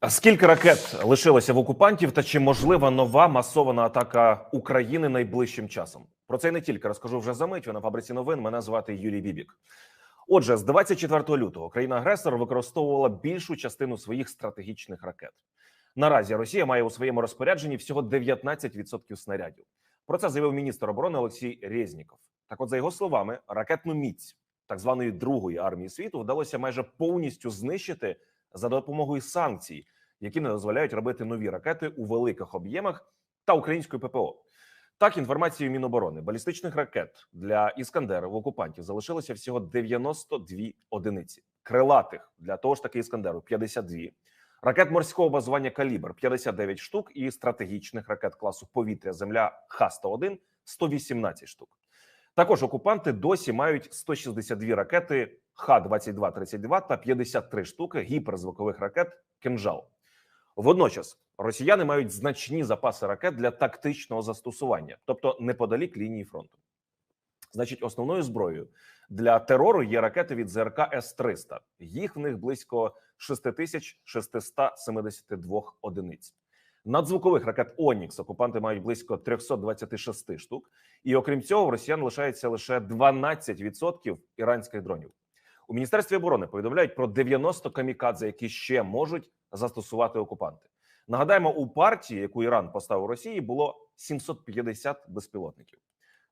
А Скільки ракет лишилося в окупантів, та чи можлива нова масована атака України найближчим часом? Про це не тільки розкажу вже за мить. Ви на фабриці новин. Мене звати Юрій Бібік. Отже, з 24 лютого країна-агресор використовувала більшу частину своїх стратегічних ракет. Наразі Росія має у своєму розпорядженні всього 19% снарядів. Про це заявив міністр оборони Олексій Резніков. Так, от за його словами, ракетну міць так званої другої армії світу вдалося майже повністю знищити за допомогою санкцій, які не дозволяють робити нові ракети у великих об'ємах та української ППО. Так, інформацією Міноборони балістичних ракет для іскандера в окупантів залишилося всього 92 одиниці, крилатих для того ж таки іскандеру 52, ракет морського базування калібр 59 штук і стратегічних ракет класу повітря Земля Х-101 118 штук. Також окупанти досі мають 162 ракети Х-22-32 та 53 штуки гіперзвукових ракет «Кинжал». Водночас росіяни мають значні запаси ракет для тактичного застосування, тобто неподалік лінії фронту. Значить, основною зброєю для терору є ракети від ЗРК С-300. Їх в них близько 6672 одиниць. Надзвукових ракет Онікс окупанти мають близько 326 штук, і окрім цього, в росіян лишається лише 12% іранських дронів. У міністерстві оборони повідомляють про 90 камікадзе, які ще можуть застосувати окупанти. Нагадаємо, у партії, яку Іран поставив Росії, було 750 безпілотників.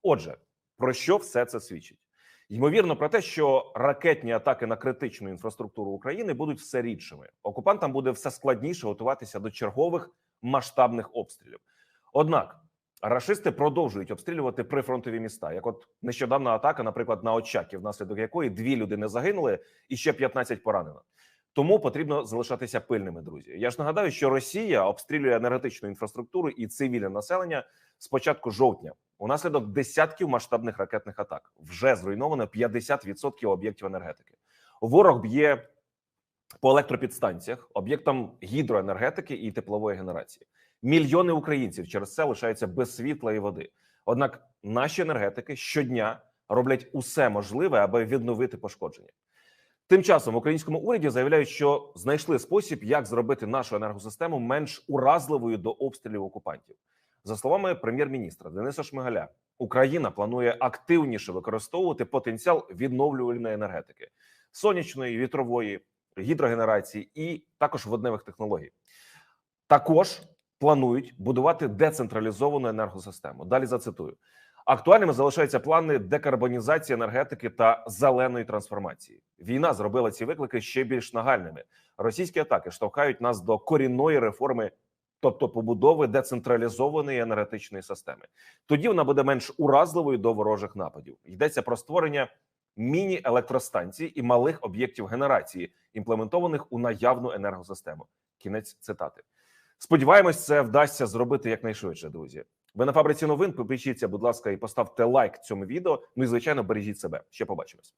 Отже, про що все це свідчить? Ймовірно, про те, що ракетні атаки на критичну інфраструктуру України будуть все рідшими. Окупантам буде все складніше готуватися до чергових масштабних обстрілів. Однак рашисти продовжують обстрілювати прифронтові міста. Як, от нещодавна атака, наприклад, на Очаків, внаслідок якої дві людини загинули і ще 15 поранено. Тому потрібно залишатися пильними, друзі. Я ж нагадаю, що Росія обстрілює енергетичну інфраструктуру і цивільне населення з початку жовтня. Унаслідок десятків масштабних ракетних атак вже зруйновано 50% об'єктів енергетики. Ворог б'є по електропідстанціях, об'єктам гідроенергетики і теплової генерації. Мільйони українців через це лишаються без світла і води. Однак наші енергетики щодня роблять усе можливе, аби відновити пошкодження. Тим часом в українському уряді заявляють, що знайшли спосіб, як зробити нашу енергосистему менш уразливою до обстрілів окупантів. За словами прем'єр-міністра Дениса Шмигаля, Україна планує активніше використовувати потенціал відновлювальної енергетики, сонячної, вітрової, гідрогенерації і також водневих технологій. Також планують будувати децентралізовану енергосистему. Далі зацитую. Актуальними залишаються плани декарбонізації енергетики та зеленої трансформації. Війна зробила ці виклики ще більш нагальними. Російські атаки штовхають нас до корінної реформи, тобто побудови децентралізованої енергетичної системи. Тоді вона буде менш уразливою до ворожих нападів. Йдеться про створення міні-електростанцій і малих об'єктів генерації, імплементованих у наявну енергосистему. Кінець цитати. Сподіваємось, це вдасться зробити якнайшвидше, друзі. Ви на фабриці новин. Підпишіться, будь ласка, і поставте лайк цьому відео. Ну і звичайно, бережіть себе. Ще побачимось.